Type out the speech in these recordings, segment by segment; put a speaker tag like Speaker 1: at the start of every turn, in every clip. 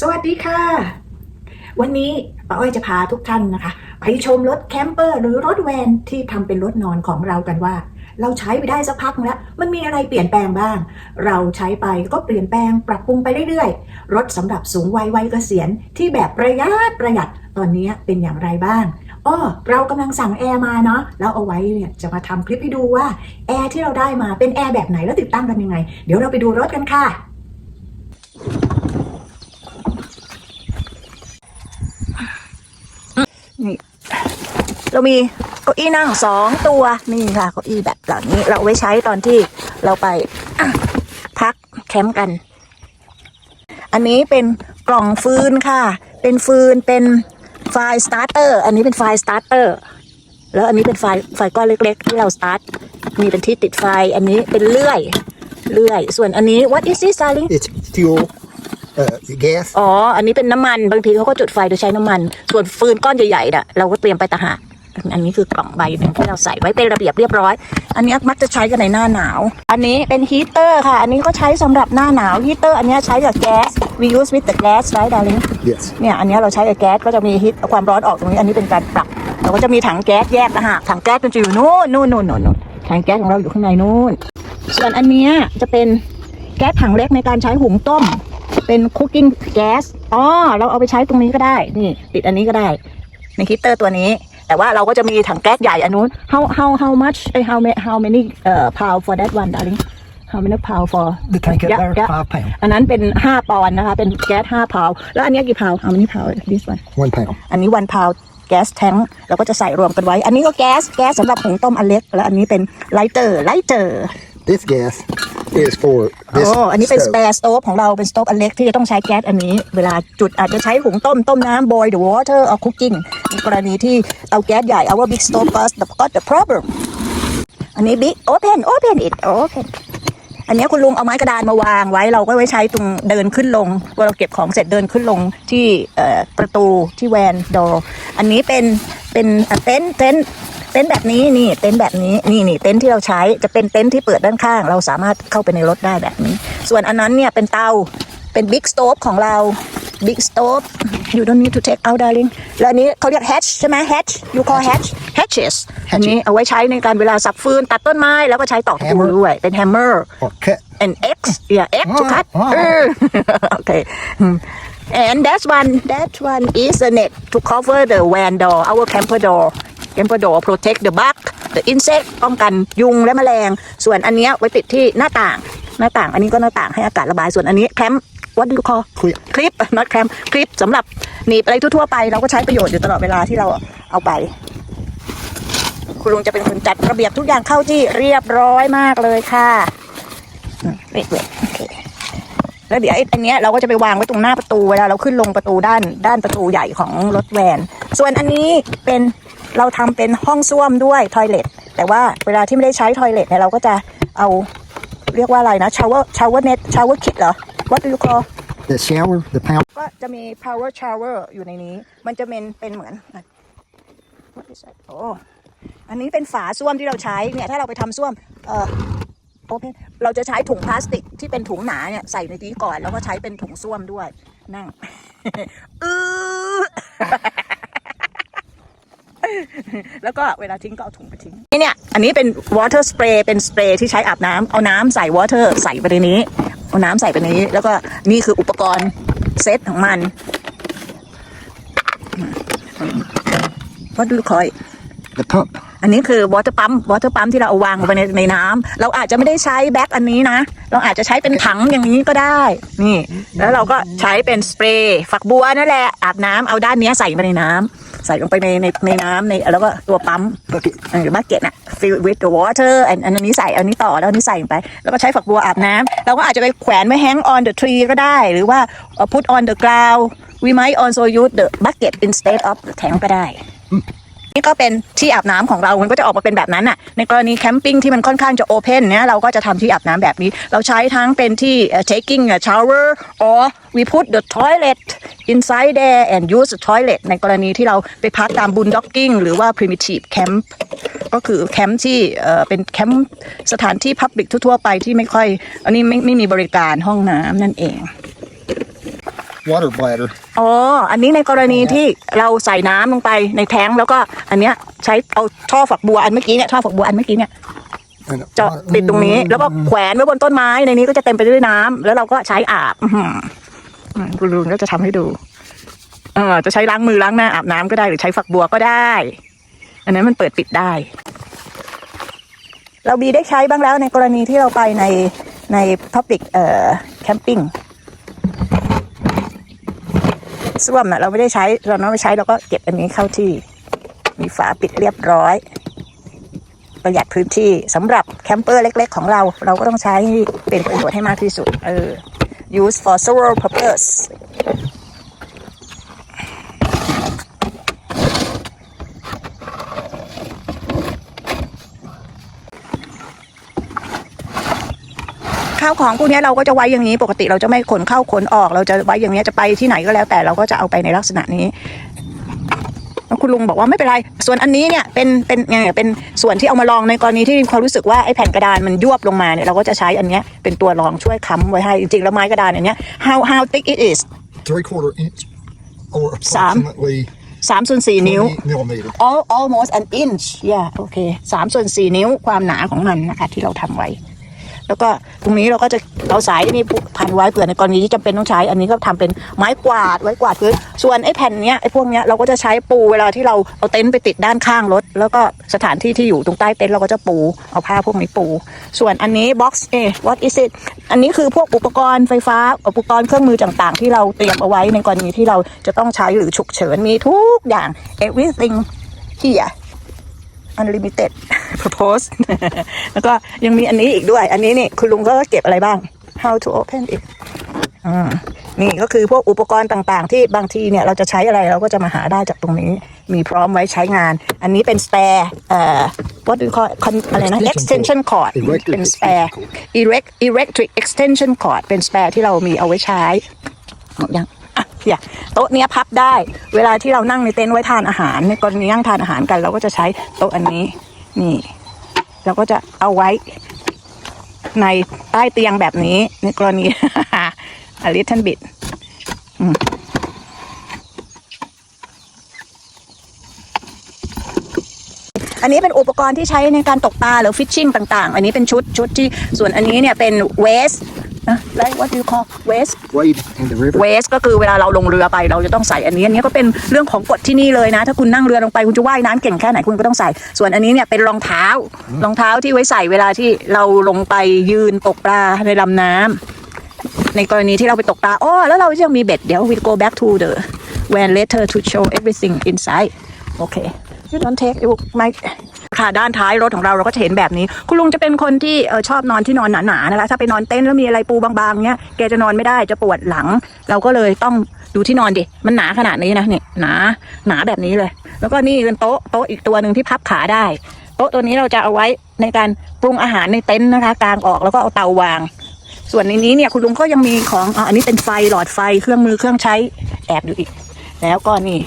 Speaker 1: สวัสดีค่ะ วันนี้ป้าอ้อยจะพาทุกท่านนะคะ ไปชมรถแคมเปอร์หรือรถแวนที่ทำเป็นรถนอนของเรากันว่า เราใช้ไปได้สักพักแล้ว มันมีอะไรเปลี่ยนแปลงบ้าง เราใช้ไปก็เปลี่ยนแปลงปรับปรุงไปเรื่อยๆ รถสำหรับสูงวัยวัยเกษียณที่แบบประหยัดประหยัดตอนนี้เป็นอย่างไรบ้างอ้อเรากำลังสั่งแอร์มาเนาะแล้วเอาไว้เนี่ยจะมาทำคลิปให้ดูว่าแอร์ที่เราได้มาเป็นแอร์แบบไหนแล้วติดตั้งกันยังไง เดี๋ยวเราไปดูรถกันค่ะ เรามีเก้าอี้นั่งสองตัวนี่ค่ะเก้าอี้แบบเหล่านี้ เราไว้ใช้ตอนที่เราไปพักแคมป์กัน อันนี้เป็นกล่องฟืนค่ะ เป็นฟืนเป็นไฟสตาร์เตอร์อันนี้เป็นไฟสตาร์เตอร์แล้วอันนี้เป็นไฟไฟก้อนเล็ก ๆ ที่เราสตาร์ทมีเป็นที่ติดไฟ อันนี้เป็นเลื่อย เลื่อย ส่วนอันนี้ what is this darling
Speaker 2: It's fuel, uh, gas.
Speaker 1: อ๋อ อันนี้เป็นน้ำมันบางทีเขาก็จุดไฟโดยใช้น้ำมัน ส่วนฟืนก้อนใหญ่ๆน่ะเราก็เตรียมไปตะหากอันนี้คือกล่องใบหนึ่งที่เราใส่ไว้เป็นระเบียบเรียบร้อย อันนี้มักจะใช้กันในหน้าหนาว อันนี้เป็นฮีเตอร์ค่ะ อันนี้ก็ใช้สำหรับหน้าหนาวฮีเตอร์อันนี้ใช้กับแก๊ส we use with the gas right darling
Speaker 2: Yes.
Speaker 1: เนี่ยอันนี้เราใช้กับแก๊สก็จะมีฮีทความร้อนออกตรงนี้ อันนี้เป็นการปรับ เราก็จะมีถังแก๊สแยกต่างหากถังแก๊สมันจะอยู่นู่นนู่นนู่นนู่นนู่นถังแก๊สของเราอยู่ข้างในนู่นส่วนอันเนี้ยจะเป็นแก๊สถังเล็กในการใช้หุงต้ม เป็นคุกกิ้งแก๊สอ๋อเราเอาไปใช้ตรงนี้ก็ได้นี่ติดอันนี้ก็ได้ในฮีตเตอร์ตัวนี้ แต่ว่าเราก็จะมีถังแก๊สใหญ่อันนู้น how how how much เอ้ย how many how many เอ่อ pound for that one darling how many pound for
Speaker 2: The tank up
Speaker 1: Yeah,
Speaker 2: there,
Speaker 1: yeah.
Speaker 2: five pound,
Speaker 1: อันนั้นเป็น 5 ปอนด์นะคะเป็นแก๊ส5พาวแล้วอันเนี้ยกี่พาว how many pound this one
Speaker 2: one pound.
Speaker 1: อันนี้ one pound แก๊สแทงเราก็จะใส่รวมกันไว้ อันนี้ก็แก๊สแก๊สสำหรับหุงต้มอันเล็ก แล้วอันนี้เป็นไลเตอร์ไลเตอร์
Speaker 2: This gas is for
Speaker 1: โอ้
Speaker 2: this.
Speaker 1: อันนี้เป็นส
Speaker 2: stove.
Speaker 1: เปรสโต๊ของเราเป็นสโต๊ฟอันเล็กที่จะต้องใช้แก๊สอันนี้ เวลาจุดอาจจะใช้หุงต้ม ต้มน้ำ boil the water or cooking ในกรณีที่เอาแก๊สใหญ่ our big stove first got the problem อันนี้ big open open it open อันนี้คุณลุงเอาไม้กระดานมาวางไว้เราก็ไว้ใช้ตรงเดินขึ้นลงเวลาเราเก็บของเสร็จเดินขึ้นลงที่เอ่อประตูที่แวนดออันนี้เป็นเป็นเอ่อเต็นท์เต็นท์ เต็นท์แบบนี้นี่เต็นท์แบบนี้นี่นี่เต็นท์ที่เราใช้จะเป็นเต็นท์ที่เปิดด้านข้าง เราสามารถเข้าไปในรถได้แบบนี้ ส่วนอันนั้นเนี่ยเป็นเตาเป็นบิ๊กสโต v ของเราบิ๊กสโต v you don't need to take out darling แล้วอันนี้เขาเรียก hatch ใช่ไหม hatch you call hatch hatches อันนี้เอาไว้ใช้ในการเวลาสับฟืนตัดต้นไม้ แล้วก็ใช้ตอกตะปู
Speaker 2: Hammer
Speaker 1: ด้วยเป็น hammer
Speaker 2: Or cut.
Speaker 1: an X yeah X to
Speaker 2: Oh,
Speaker 1: cut
Speaker 2: oh.
Speaker 1: เออ okay Hmm. and that one that one is a net to cover the van door our camper door camper door protect the bug the insect ป้องกันยุงและแมลง ส่วนอันเนี้ยไว้ติดที่หน้าต่าง หน้าต่าง อันนี้ก็หน้าต่างให้อากาศระบาย ส่วนอันนี้แคม what do you call
Speaker 2: Clip
Speaker 1: คลิป not แคมคลิปสำหรับหนีบอะไรทั่วๆไป เราก็ใช้ประโยชน์อยู่ตลอดเวลาที่เราเอาไป คุณลุงจะเป็นคนจัดระเบียบทุกอย่างเข้าที่เรียบร้อยมากเลยค่ะอืมเวทเวทโอเคแล้วเดี๋ยวไอ้อันเนี้ยเราก็จะไปวางไว้ตรงหน้าประตูเวลาเราขึ้นลงประตูด้านด้านประตูใหญ่ของรถแวน ส่วนอันนี้เป็น เราทำเป็นห้องส้วมด้วยทอยเลทแต่ว่าเวลาที่ไม่ได้ใช้ทอยเลทเนี่ยเราก็จะเอาเรียกว่าอะไรนะชาวเวอร์ชาวเวอร์เน็ตชาวเวอร์คิดเหรอ what do you call
Speaker 2: The shower, the pound.
Speaker 1: ก็จะมี power shower อยู่ในนี้ มันจะเป็นเป็นเหมือน What is that? โอ้อันนี้เป็นฝาส้วมที่เราใช้เนี่ยถ้าเราไปทำส้วมเอ่อ open เราจะใช้ถุงพลาสติกที่เป็นถุงหนาเนี่ยใส่ในนี้ก่อน แล้วก็ใช้เป็นถุงส้วมด้วยนั่งอือ แล้วก็เวลาทิ้งก็เอาถุงไปทิ้งนี่เนี่ยอันนี้เป็น water spray เป็นสเปรย์ที่ใช้อาบน้ำเอาน้ำใส่ water ใส่ไปในนี้ เอาน้ำใส่ไปในนี้ แล้วก็นี่คืออุปกรณ์เซตของมัน What do you call it
Speaker 2: The pump.
Speaker 1: อันนี้คือวอเตอร์ปั๊มวอเตอร์ปั๊มที่เราเอาวางลงไปในในน้ำเราอาจจะไม่ได้ใช้แบ็คอันนี้นะ เราอาจจะใช้เป็นถังอย่างนี้ก็ได้ นี่ แล้วเราก็ใช้เป็นสเปรย์ฝักบัวนั่นแหละอาบน้ำเอาด้านเนี้ยใส่ไปในน้ำ ใส่ลงไปในในในน้ำในแล้วก็ตัวปั๊ม
Speaker 2: Bucket.
Speaker 1: หรือบักเก็ตน่ะ fill with the water อันอันนี้ใส่อันนี้ต่อแล้วอันนี้ใส่ลงไป แล้วก็ใช้ฝักบัวอาบน้ำเราก็อาจจะไปแขวนไว้ hang on the tree ก็ได้ หรือว่า put on the ground we might also use the bucket instead of the tank ก็ได้ นี่ก็เป็นที่อาบน้ำของเรา มันก็จะออกมาเป็นแบบนั้นน่ะ ในกรณีแคมปิ้งที่มันค่อนข้างจะโอเพนเนี่ยเราก็จะทำที่อาบน้ำแบบนี้ เราใช้ทั้งเป็นที่เอ่อ taking a shower or we put the toilet inside there and use the toilet ในกรณีที่เราไปพักตาม boondocking หรือว่า primitive camp ก็คือแคมป์ที่เป็นแคมป์สถานที่ public ทั่วๆไปที่ไม่ค่อย อันนี้ไม่ไม่มีบริการห้องน้ำนั่นเอง
Speaker 2: water bladder.
Speaker 1: อ๋อ อันนี้ในกรณีที่เราใส่น้ำลงไปในแท้งแล้วก็อันเนี้ยใช้เอาท่อฝักบัวอันเมื่อกี้เนี่ยท่อฝักบัวอันเมื่อกี้เนี่ย
Speaker 2: And
Speaker 1: เจาะติดตรงนี้แล้วก็แขวนไว้บนต้นไม้ในนี้ก็จะเต็มไปด้วยน้ำแล้วเราก็ใช้อาบ อื้อหืออืมคุณลุงก็จะทำให้ดูเออจะใช้ล้างมือล้างหน้าอาบน้ำก็ได้หรือใช้ฝักบัวก็ได้ อันนั้นมันเปิดปิดได้ เราบีได้ใช้บ้างแล้วในกรณีที่เราไปในใน public เอ่อ camping ส้วมน่ะเราไม่ได้ใช้เราไม่ใช้เราก็เก็บอันนี้เข้าที่ มีฝาปิดเรียบร้อย ประหยัดพื้นที่สำหรับแคมเปอร์เล็ก ๆ ของเรา เราก็ต้องใช้เป็นประโยชน์ให้มากที่สุดเออ use for several purpose ข้าวของพวกนี้เราก็จะไว้อย่างนี้ ปกติเราจะไม่ขนเข้าขนออก เราจะไว้อย่างนี้ยจะไปที่ไหนก็แล้ว แต่เราก็จะเอาไปในลักษณะนี้แล้วคุณลุงบอกว่าไม่เป็นไร ส่วนอันนี้เนี่ยเป็นเป็นไงเป็นส่วนที่เอามาลองในกรณีที่เขารู้สึกว่าไอ้แผ่นกระดานมันยวบลงมาเนี่ยเราก็จะใช้อันเนี้ยเป็นตัวรองช่วยค้ำไว้ให้จริงๆแล้วไม้กระดานอันเนี้ย how how thick it is
Speaker 2: Three quarter inch or
Speaker 1: Sam.
Speaker 2: approximately
Speaker 1: สามส่วนสี่นิ้ว
Speaker 2: 20 millimeter.
Speaker 1: all almost an inch yeah โอเคสามส่วนสี่นิ้วความหนาของมันนะคะที่เราทำไว้ แล้วก็ตรงนี้เราก็จะเอาสายนี่พันไว้เผื่อในกรณีที่จำเป็นต้องใช้ อันนี้ก็ทำเป็นไม้กวาดไว้กวาดพื้นส่วนไอ้แผ่นเนี้ยไอ้พวกเนี้ยเราก็จะใช้ปูเวลาที่เราเอาเต็นท์ไปติดด้านข้างรถ แล้วก็สถานที่ที่อยู่ตรงใต้เต็นท์เราก็จะปูเอาผ้าพวกนี้ปู ส่วนอันนี้ box เอ what is it อันนี้คือพวกอุปกรณ์ไฟฟ้าอุปกรณ์เครื่องมือต่างๆ ที่เราเตรียมเอาไว้ในกรณีที่เราจะต้องใช้หรือฉุกเฉินมีทุกอย่าง everything here unlimited propose แล้วก็ยังมีอันนี้อีกด้วย อันนี้นี่คุณลุงก็เก็บอะไรบ้าง how to open it อ่านี่ก็คือพวกอุปกรณ์ต่างๆ ที่บางทีเนี่ยเราจะใช้อะไรเราก็จะมาหาได้จากตรงนี้ มีพร้อมไว้ใช้งาน อันนี้เป็น spare เอ่อ what do you call it? อะไรนะ extension cord
Speaker 2: Electric
Speaker 1: เป็น spare erect electric extension cord เป็น spare ที่เรามีเอาไว้ใช้หมดยัง อะอย่าโต๊ะเนี้ยพับได้ เวลาที่เรานั่งในเต็นท์ไว้ทานอาหารในกรณีนั่งทานอาหารกัน เราก็จะใช้โต๊ะอันนี้นี่เราก็จะเอาไว้ในใต้เตียงแบบนี้ ในกรณี a little bit อืมอันนี้เป็นอุปกรณ์ที่ใช้ในการตกปลาหรือฟิชชิ่งต่าง ๆ อันนี้เป็นชุดชุดที่ส่วนอันนี้เนี่ยเป็นเวส นะ like what do you call waste
Speaker 2: Wade in the river.
Speaker 1: เวสก็คือเวลาเราลงเรือไปเราจะต้องใส่อันนี้ อันนี้ก็เป็นเรื่องของกฎที่นี่เลยนะ ถ้าคุณนั่งเรือลงไปคุณจะว่ายน้ำเก่งแค่ไหนคุณก็ต้องใส่ ส่วนอันนี้เนี่ยเป็นรองเท้า รองเท้าที่ไว้ใส่เวลาที่เราลงไปยืนตกปลาในลำน้ำในกรณีที่เราไปตกปลาอ๋อแล้วเรายังมีเบ็ดเดี๋ยว we go back to the when later to show everything inside โอเค you don't take you my ค่ะด้านท้ายรถของเราเราก็จะเห็นแบบนี้ คุณลุงจะเป็นคนที่เออชอบนอนที่นอนหนาๆนะคะถ้าไปนอนเต็นท์แล้วมีอะไรปูบางๆเนี้ยแกจะนอนไม่ได้จะปวดหลัง เราก็เลยต้องดูที่นอนดิมันหนาขนาดนี้นะเนี่ยหนาหนาแบบนี้เลย แล้วก็นี่เป็นโต๊ะโต๊ะอีกตัวหนึ่งที่พับขาได้ โต๊ะตัวนี้เราจะเอาไว้ในการปรุงอาหารในเต็นท์นะคะกางออกแล้วก็เอาเตาวาง ส่วนในนี้เนี่ยคุณลุงก็ยังมีของออันนี้เป็นไฟหลอดไฟเครื่องมือเครื่องใช้แอบอยู่อีก แล้วก็นี่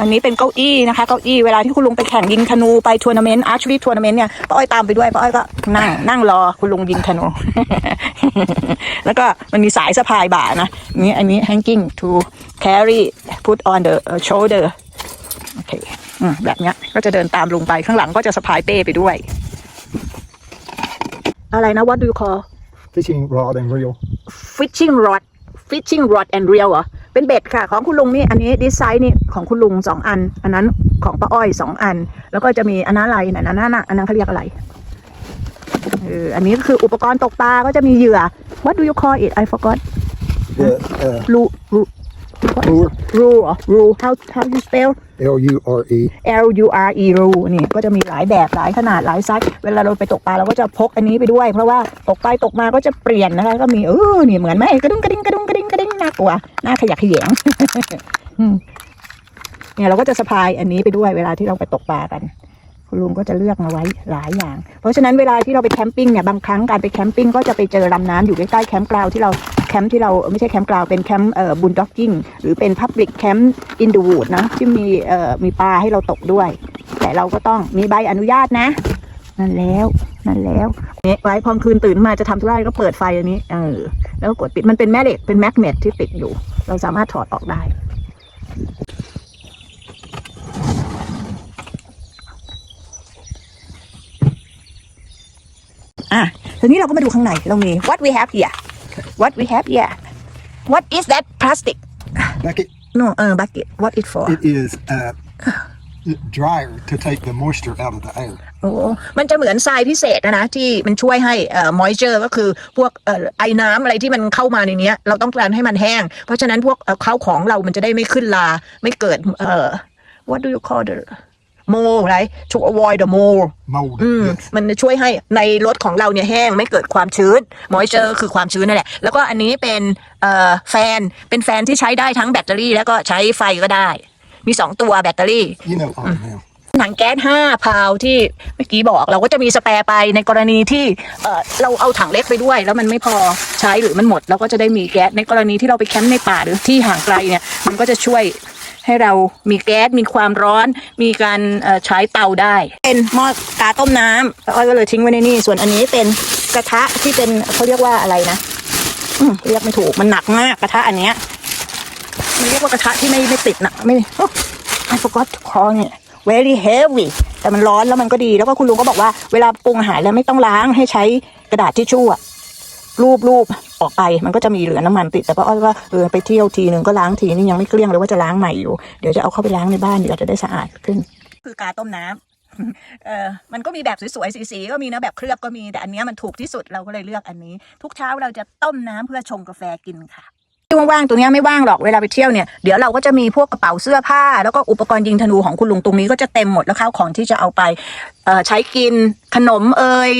Speaker 1: อันนี้เป็นเก้าอี้นะคะเก้าอี้เวลาที่คุณลุงไปแข่งยิงธนูไปทัวร์นาเมนต์อาร์ชรีทัวร์นาเมนต์เนี่ยป้าอ้อยตามไปด้วยป้าอ้อยก็นั่งนั่งรอคุณลุงยิงธนู แล้วก็มันมีสายสะพายบ่านะนี่อันนี้ hanging to carry put on the uh, shoulder โอเคอืมแบบเนี้ยก็จะเดินตามลุงไปข้างหลังก็จะสะพายเป้ไปด้วย อะไรนะ what do you call
Speaker 2: Fishing rod and reel.
Speaker 1: fishing rod fishing rod and reel เหรอ เป็นเบ็ดค่ะ ของคุณลุงนี่อันนี้ดีไซน์นี่ของคุณลุงสองอัน อันนั้นของป้าอ้อยสองอัน แล้วก็จะมีอันนั้นอะไรไหนอันนั้นน่ะอันนั้นเขาเรียกอะไรเอออันนี้ก็คืออุปกรณ์ตกปลาก็จะมีเหยื่อ what do you call it I forgot
Speaker 2: The uh,
Speaker 1: รูรู
Speaker 2: lure.
Speaker 1: รูเหรอรู how how you spell
Speaker 2: L U R E.
Speaker 1: L U R E รูนี่ก็จะมีหลายแบบหลายขนาดหลายไซส์เวลาเราไปตกปลาเราก็จะพกอันนี้ไปด้วย เพราะว่าตกไปตกมาก็จะเปลี่ยนนะคะก็มีเออนี่เหมือนไหมกระดุ้งกระดิ่งกระดุ้งกระดิ่งกระดิ่งน่ากลัวน่าขยักขยงอืมเนี่ยเราก็จะสะพายอันนี้ไปด้วยเวลาที่เราไปตกปลากันคุณลุงก็จะเลือกมาไว้หลายอย่าง เพราะฉะนั้นเวลาที่เราไปแคมปิ้งเนี่ยบางครั้งการไปแคมปิ้งก็จะไปเจอลำน้ำอยู่ใกล้ๆแคมป์กราวที่เราแค มป์ที่เราไม่ใช่แคมป์กราวเป็นแคมป์บุนด็อกกิ้งหรือเป็นพับลิกแคมป์อินดูวูดนะที่มีมีปลาให้เราตกด้วย แต่เราก็ต้องมีใบอนุญาตนะ นั่นแล้วนั่นแล้วเนี่ยไว้พอคืนตื่นมาจะทำธุระก็เปิดไฟอันนี้เออแล้วก็กดปิดมันเป็นแม่เหล็กเป็นแมกเนตที่ติดอยู่ เราสามารถถอดออกได้อะทีนี้เราก็มาดูข้างในเรามี what we have here what we have here what is that plastic
Speaker 2: Bucket.
Speaker 1: no เออ bucket what it for
Speaker 2: It is uh, dryer to take the moisture out of the air.
Speaker 1: โอ้มันจะเหมือนทรายพิเศษนะนะ ที่มันช่วยให้เอ่อ moisture ก็คือพวกเอ่อไอ้น้ำอะไรที่มันเข้ามาในเนี้ย เราต้องการให้มันแห้ง เพราะฉะนั้นพวกเอ่อข้าวของเรามันจะได้ไม่ขึ้นลา ไม่เกิดเอ่อ what do you call the mold right to avoid the mold
Speaker 2: Mold.
Speaker 1: อืม
Speaker 2: yes.
Speaker 1: มันจะช่วยให้ในรถของเราเนี่ยแห้งไม่เกิดความชื้น moisture คือความชื้นนั่นแหละ แล้วก็อันนี้เป็นเอ่อแฟนเป็นแฟนที่ใช้ได้ทั้งแบตเตอรี่ แล้วก็ใช้ไฟก็ได้ มีสองตัวแบตเตอรี่
Speaker 2: You know all now.
Speaker 1: ถังแก๊ส5พาวที่เมื่อกี้บอกเราก็จะมีสแปร์ไปในกรณีที่เอ่อเราเอาถังเล็กไปด้วย แล้วมันไม่พอใช้หรือมันหมดเราก็จะได้มีแก๊สในกรณีที่เราไปแคมป์ในป่าหรือที่ห่างไกลเนี่ยมันก็จะช่วย ให้เรามีแก๊สมีความร้อน มีการใช้เตาได้ เป็นหม้อกาต้มน้ำแล้วอ้อยก็เลยทิ้งไว้ในนี่ส่วนอันนี้เป็นกระทะที่เป็นเขาเรียกว่าอะไรนะเรียกไม่ถูกมันหนักมากกระทะอันเนี้ยมันเรียกว่ากระทะที่ไม่ไม่ติดนะไม่โอ้ I forgot to call เนี่ย very heavy แต่มันร้อนแล้วมันก็ดี แล้วก็คุณลุงก็บอกว่าเวลาปรุงอาหารแล้วไม่ต้องล้างให้ใช้กระดาษทิชชู่อะ รูปรูปออกไปมันก็จะมีเหลือน้ำมันติดแต่ป้าอ้อยว่าเออไปเที่ยวทีหนึ่งก็ล้างทีนี่ยังไม่เกลี้ยงเลยว่าจะล้างใหม่อยู่เดี๋ยวจะเอาเข้าไปล้างในบ้านเดี๋ยวจะได้สะอาดขึ้น คือกาต้มน้ำเออมันก็มีแบบสวยๆสีๆก็มีนะแบบเคลือบก็มีแต่อันเนี้ยมันถูกที่สุดเราก็เลยเลือกอันนี้ ทุกเช้าเราจะต้มน้ำเพื่อชงกาแฟกินค่ะที่ว่างๆ ตรงเนี้ยไม่ว่างหรอก เวลาไปเที่ยวเนี่ย เดี๋ยวเราก็จะมีพวกกระเป๋าเสื้อผ้า แล้วก็อุปกรณ์ยิงธนูของคุณลุงตรงนี้ก็จะเต็มหมดแล้วข้าวของที่จะเอาไปเอ่อใช้กินขนมเอ่ย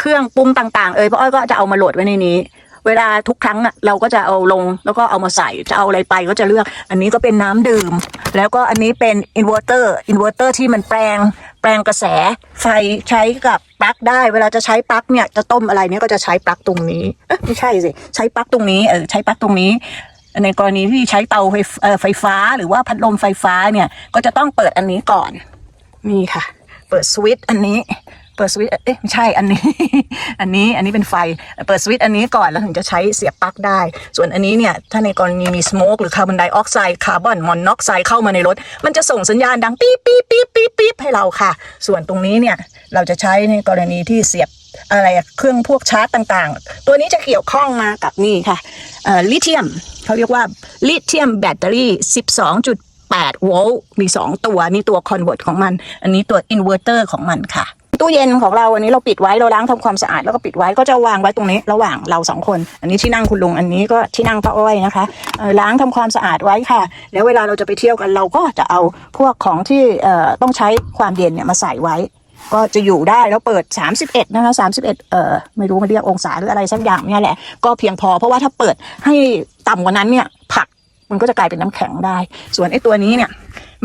Speaker 1: เครื่องปรุงต่างๆ เอ่ยพราะอ้อยก็จะเอามาโหลดไว้ในนี้ เวลาทุกครั้งอะเราก็จะเอาลงแล้วก็เอามาใส่จะเอาอะไรไปก็จะเลือก อันนี้ก็เป็นน้ำดื่ม แล้วก็อันนี้เป็นอินเวอร์เตอร์อินเวอร์เตอร์ที่มันแปลง แปลงกระแสไฟใช้กับปลั๊กได้ เวลาจะใช้ปลั๊กเนี่ยจะต้มอะไรเนี่ยก็จะใช้ปลั๊กตรงนี้เอ๊ะไม่ใช่สิใช้ปลั๊กตรงนี้เออใช้ปลั๊กตรงนี้ ในกรณีที่ใช้เตาไฟเอ่อไฟฟ้าหรือว่าพัดลมไฟฟ้าเนี่ยก็จะต้องเปิดอันนี้ก่อน นี่ค่ะ เปิดสวิตช์อันนี้ เปิดสวิตช์เอ๊ะไม่ใช่อันนี้ อันนี้อันนี้เป็นไฟเปิดสวิตช์อันนี้ก่อนแล้วถึงจะใช้เสียบปลั๊กได้ ส่วนอันนี้เนี่ยถ้าในกรณีมีสโมกหรือคาร์บอนไดออกไซด์คาร์บอนมอนอกไซด์เข้ามาในรถ มันจะส่งสัญญาณดังปี๊บปี๊บปี๊บปี๊บปี๊บให้เราค่ะ ส่วนตรงนี้เนี่ยเราจะใช้ในกรณีที่เสียบอะไรเครื่องพวกชาร์จต่างๆ ตัวนี้จะเกี่ยวข้องมากับนี่ค่ะลิเธียมเขาเรียกว่าลิเธียมแบตเตอรี่ 12.8 โวลต์มี 2 ตัวนี่ตัวคอนเวิร์ตของมัน อันนี้ตัวอินเวอร์เตอร์ของมันค่ะ ตู้เย็นของเราอันนี้เราปิดไว้เราล้างทำความสะอาดแล้วก็ปิดไว้ก็จะวางไว้ตรงนี้ ระหว่างเราสองคน อันนี้ที่นั่งคุณลุงอันนี้ก็ที่นั่งป้าอ้อยนะคะล้างทำความสะอาดไว้ค่ะ แล้วเวลาเราจะไปเที่ยวกันเราก็จะเอาพวกของที่ต้องใช้ความเย็นเนี่ยมาใส่ไว้ ก็จะอยู่ได้แล้วเปิด 31 นะคะ 31 เอ่อไม่รู้มันเรียกองศาหรืออะไรสักอย่างเนี่ยแหละก็เพียงพอเพราะว่าถ้าเปิดให้ต่ำกว่านั้นเนี่ยผักมันก็จะกลายเป็นน้ำแข็งได้ ส่วนไอ้ตัวนี้เนี่ย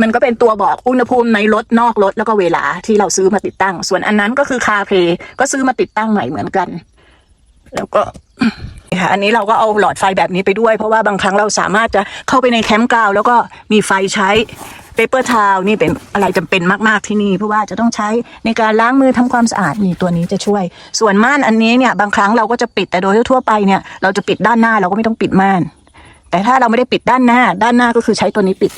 Speaker 1: มันก็เป็นตัวบอกอุณหภูมิในรถนอกรถแล้วก็เวลาที่เราซื้อมาติดตั้ง ส่วนอันนั้นก็คือคาเพย์ก็ซื้อมาติดตั้งใหม่เหมือนกัน แล้วก็ค่ะอันนี้เราก็เอาหลอดไฟแบบนี้ไปด้วย เพราะว่าบางครั้งเราสามารถจะเข้าไปในแคมป์กาวแล้วก็มีไฟใช้เปเปอร์ทาวนี่เป็นอะไรจำเป็นมาก ๆ ที่นี่ เพราะว่าจะต้องใช้ในการล้างมือทำความสะอาดนี่ตัวนี้จะช่วย ส่วนม่านอันนี้เนี่ยบางครั้งเราก็จะปิดแต่โดยทั่วไปเนี่ยเราจะปิดด้านหน้าเราก็ไม่ต้องปิดม่าน แต่ถ้าเราไม่ได้ปิดด้านหน้า ด้านหน้าก็คือใช้ตัวนี้ปิด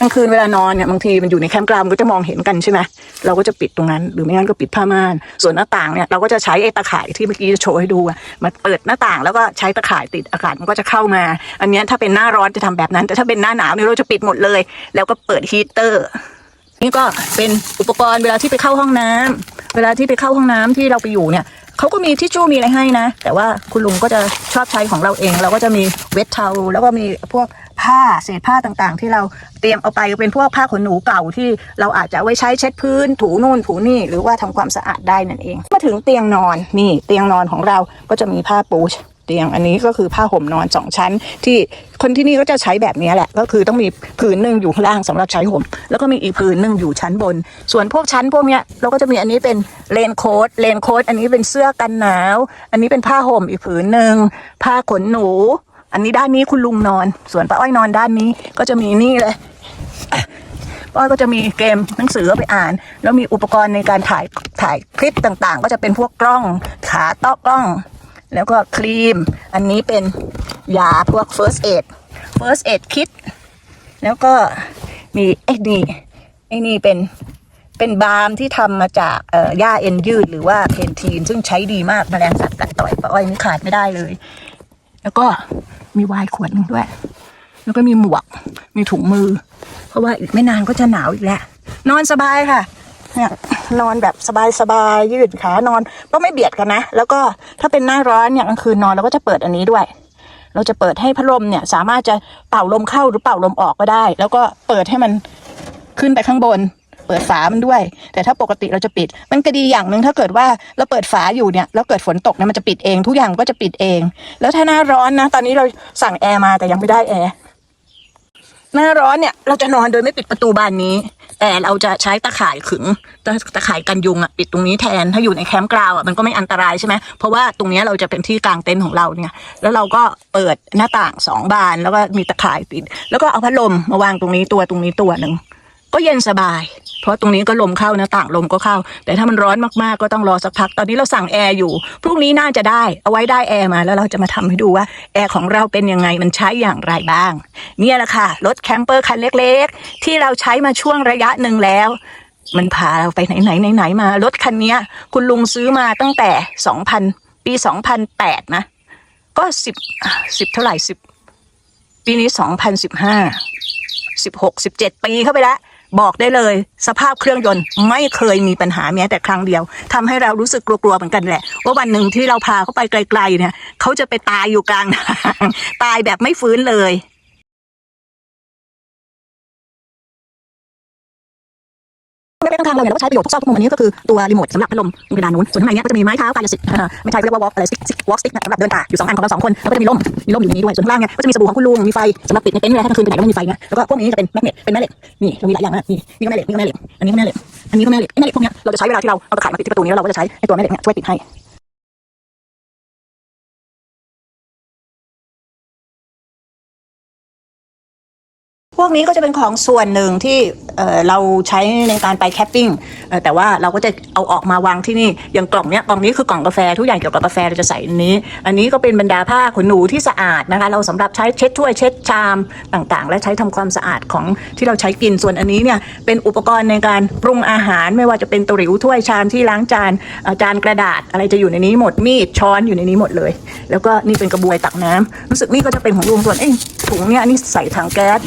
Speaker 1: กลางคืนเวลานอนเนี่ยบางทีมันอยู่ในแคมป์กราวด์มันก็จะมองเห็นกันใช่ไหมเราก็จะปิดตรงนั้น หรือไม่งั้นก็ปิดผ้าม่าน ส่วนหน้าต่างเนี่ยเราก็จะใช้ไอ้ตะข่ายที่เมื่อกี้จะโชว์ให้ดูอะมาเปิดหน้าต่างแล้วก็ใช้ตะข่ายติดอากาศมันก็จะเข้ามา อันนี้ถ้าเป็นหน้าร้อนจะทำแบบนั้น แต่ถ้าเป็นหน้าหนาวเนี่ยเราจะปิดหมดเลย แล้วก็เปิดฮีเตอร์นี่ก็เป็นอุปกรณ์เวลาที่ไปเข้าห้องน้ำเวลาที่ไปเข้าห้องน้ำที่เราไปอยู่เนี่ยเขาก็มีทิชชู่มีอะไรให้นะ แต่ว่าคุณลุงก็จะชอบใช้ของเราเอง เราก็จะมีเวทเทาแล้วก็มีพวก ผ้าเศษผ้าต่างๆ ที่เราเตรียมเอาไปเป็นพวกผ้าขนหนูเก่าที่เราอาจจะไว้ใช้เช็ดพื้น ถูนู่นถูนี่หรือว่าทำความสะอาดได้นั่นเอง มาถึงเตียงนอนนี่เตียงนอนของเราก็จะมีผ้าปูเตียงอันนี้ก็คือผ้าห่มนอนสองชั้น ที่คนที่นี่ก็จะใช้แบบนี้แหละ ก็คือต้องมีผืนหนึ่งอยู่ข้างล่างสำหรับใช้ห่ม แล้วก็มีอีกผืนหนึ่งอยู่ชั้นบน ส่วนพวกชั้นพวกเนี้ยเราก็จะมีอันนี้เป็นเลนโค้ทเลนโค้ทอันนี้เป็นเสื้อกันหนาว อันนี้เป็นผ้าห่มอีกผืนหนึ่งผ้าขนหนู อันนี้ด้านนี้คุณลุงนอน ส่วนป้าอ้อยนอนด้านนี้ก็จะมีนี่เลยป้าอ้อยก็จะมีเกมหนังสือไปอ่าน แล้วมีอุปกรณ์ในการถ่ายถ่ายคลิปต่างๆ ก็จะเป็นพวกกล้องขาต้อกล้อง แล้วก็ครีม อันนี้เป็นยาพวก first aid first aid kit แล้วก็มีไอ้นี่ไอ้นี่เป็นเป็นบาล์มที่ทำมาจากเอ่อหญ้าเอ็นยืดหรือว่าเพนทีน ซึ่งใช้ดีมากแมลงสัตว์กัดต่อยป้าอ้อยนี่ขาดไม่ได้เลย แล้วก็มีวน์ขวดหนึ่งด้วย แล้วก็มีหมวก มีถุงมือ เพราะว่าอีกไม่นานก็จะหนาวอีกแล้วนอนสบายค่ะเนี่ยนอนแบบสบายๆยืดขานอนก็ไม่เบียดกันนะ แล้วก็ถ้าเป็นหน้าร้อนเนี่ยกลางคืนนอนเราก็จะเปิดอันนี้ด้วย เราจะเปิดให้พัดลมเนี่ย สามารถจะเป่าลมเข้าหรือเป่าลมออกก็ได้ แล้วก็เปิดให้มันขึ้นไปข้างบน เปิดฝามันด้วย แต่ถ้าปกติเราจะปิด มันก็ดีอย่างหนึ่งถ้าเกิดว่าเราเปิดฝาอยู่เนี่ยแล้วเกิดฝนตกเนี่ยมันจะปิดเองทุกอย่างก็จะปิดเอง แล้วถ้าหน้าร้อนนะ ตอนนี้เราสั่งแอร์มาแต่ยังไม่ได้แอร์หน้าร้อนเนี่ยเราจะนอนโดยไม่ปิดประตูบานนี้ แต่เราจะใช้ตะข่ายขึงตะตะข่ายกันยุงอะปิดตรงนี้แทนถ้าอยู่ในแคมป์กราวอะมันก็ไม่อันตรายใช่ไหมเพราะว่าตรงนี้เราจะเป็นที่กลางเต็นท์ของเราเนี่ย แล้วเราก็เปิดหน้าต่างสองบานแล้วก็มีตะข่ายปิด แล้วก็เอาพัดลมมาวางตรงนี้ตัวตรงนี้ตัวหนึ่งก็เย็นสบาย เพราะตรงนี้ก็ลมเข้าน้าต่างลมก็เข้า แต่ถ้ามันร้อนมากๆก็ต้องรอสักพัก ตอนนี้เราสั่งแอร์อยู่ พรุ่งนี้น่าจะได้ เอาไว้ได้แอร์มาแล้วเราจะมาทำให้ดูว่าแอร์ของเราเป็นยังไงมันใช้อย่างไรบ้าง เนี่ยแหละค่ะรถแคมเปอร์คันเล็กๆ ที่เราใช้มาช่วงระยะหนึ่งแล้วมันพาเราไปไหนไหนไหนๆมารถคันนี้คุณลุงซื้อมาตั้งแต่ 2000 ปี 2008 นะ ก็สิบสิบเท่าไหร่สิบปีนี้ 2015 16 17 ปีเข้าไปแล้ว บอกได้เลย สภาพเครื่องยนต์ไม่เคยมีปัญหาแม้แต่ครั้งเดียวทำให้เรารู้สึกกลัวๆเหมือนกันแหละ ว่าวันหนึ่งที่เราพาเขาไปไกลๆเนี่ยเขาจะไปตายอยู่กลางทางตายแบบไม่ฟื้นเลย ไม่เป็นทางเราเนี่ยเราก็ใช้ประโยชน์ทุกซอกทุกมุมอันนี้ก็คือตัวรีโมทสำหรับพัดลมตรงเพดานนู้นส่วนข้างในเนี้ยก็จะมีไม้เท้ากายสิทธิ์อ่าไม่ใช่เรียกว่าวอล์กอะไรสติ๊กวอล์กสติ๊กสำหรับเดินป่าอยู่สองอันของเราสองคนแล้วก็จะมีร่มมีร่มอยู่ในนี้ด้วยส่วนข้างล่างเนี่ยก็จะมีสบู่ของคุณลุงมีไฟสำหรับติดในเต็นท์เวลาถ้ากลางคืนไปไหนก็ไม่มีไฟนะแล้วก็พวกนี้จะเป็นแมกเนตเป็นแม่เหล็กนี่เรามีหลายอย่างนะนี่นี่ก็แม่เหล็กนี่ก็แม่เหล็กอันนี้ก็แม่เหล็กอันนี้ก็แม่เหล็กไอ้แม่เหล็กพวกเนี้ยเราจะใช้เวลาที่เราเอาตะข่ายมาติดที่ประตูนี้แล้วเราก็จะใช้ไอ้ตัวแม่เหล็กเนี่ยช่วยปิดให้ พวกนี้ก็จะเป็นของส่วนหนึ่งที่เเราใช้ในการไปแคปปิ้งแต่ว่าเราก็จะเอาออกมาวางที่นี่อย่างกล่องเนี้ยกล่องนี้คือกล่องกาแฟทุกอย่างเกี่ยวกับกาแฟเราจะใส่อันนี้ อันนี้ก็เป็นบรรดาผ้าขนหนูที่สะอาดนะคะ เราสำหรับใช้เช็ดถ้วยเช็ดชามต่างๆ และใช้ทำความสะอาดของที่เราใช้กินส่วนอันนี้เนี่ยเป็นอุปกรณ์ในการปรุงอาหารไม่ว่าจะเป็นตะหริวถ้วยชามที่ล้างจานจานกระดาษอะไรจะอยู่ในนี้หมดมีดช้อนอยู่ในนี้หมดเลย แล้วก็นี่เป็นกระบวยตักน้ำรู้สึกนี่ก็จะเป็นของลุงส่วนเอ้ถุงเนี่ยนนี้ใส่ถังแก๊ส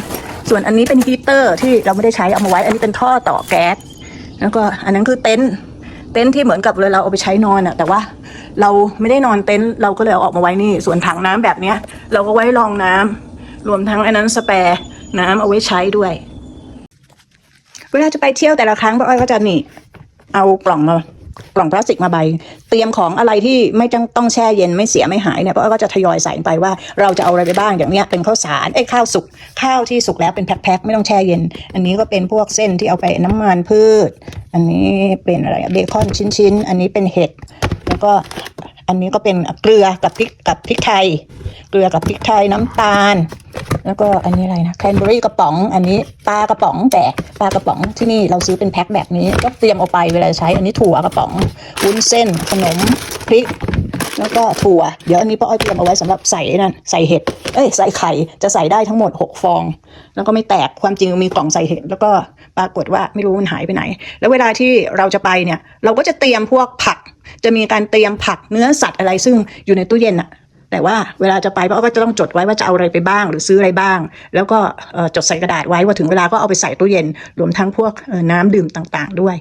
Speaker 1: ส่วนอันนี้เป็นฮีเตอร์ที่เราไม่ได้ใช้เอามาไว้ อันนี้เป็นท่อต่อแก๊ส แล้วก็อันนั้นคือเต็นท์ เต็นท์ที่เหมือนกับเลยเราเอาไปใช้นอนอะแต่ว่าเราไม่ได้นอนเต็นท์เราก็เลยเอาออกมาไว้นี่ ส่วนถังน้ำแบบเนี้ย เราก็ไว้รองน้ำรวมทั้งอันนั้นสแปร์น้ำเอาไว้ใช้ด้วย เวลาจะไปเที่ยวแต่ละครั้งป้าอ้อยก็จะนี่ เอากล่องมา กล่องพลาสติกมาใบ เตรียมของอะไรที่ไม่ต้องต้องแช่เย็นไม่เสียไม่หายเนี่ยเพราะก็จะทยอยใส่ไปว่าเราจะเอาอะไรไปบ้างอย่างเนี้ยเป็นข้าวสารไอ้ข้าวสุกข้าวที่สุกแล้วเป็นแพ็คๆไม่ต้องแช่เย็น อันนี้ก็เป็นพวกเส้นที่เอาไปน้ำมันพืช อันนี้เป็นอะไรเบคอนชิ้นๆ อันนี้เป็นเห็ดแล้วก็ อันนี้ก็เป็นเกลือกับพริกกับพริกไทย เกลือกับพริกไทยน้ำตาล แล้วก็อันนี้อะไรนะแคนเบอรี่กระป๋อง อันนี้ปลากระป๋องแต่ปลากระป๋องที่นี่เราซื้อเป็นแพ็คแบบนี้ ก็เตรียมเอาไปเวลาใช้ อันนี้ถั่วกระป๋องวุ้นเส้น ขนมพริก แล้วก็ถั่ว เดี๋ยวอันนี้ป้าอ้อยเตรียมเอาไว้สำหรับใส่นั่นใส่เห็ดเอ้ยใส่ไข่จะใส่ได้ทั้งหมด 6 ฟอง แล้วก็ไม่แตกความจริงมีกล่องใส่เห็ดแล้วก็ปรากฏว่าไม่รู้มันหายไปไหน แล้วเวลาที่เราจะไปเนี่ย เราก็จะเตรียมพวกผัก จะมีการเตรียมผักเนื้อสัตว์อะไรซึ่งอยู่ในตู้เย็นอะแต่ว่าเวลาจะไปป้าก็จะต้องจดไว้ว่าจะเอาอะไรไปบ้าง หรือซื้ออะไรบ้าง แล้วก็จดใส่กระดาษไว้ว่าถึงเวลาก็เอาไปใส่ตู้เย็น รวมทั้งพวกน้ำดื่มต่าง ๆ ด้วย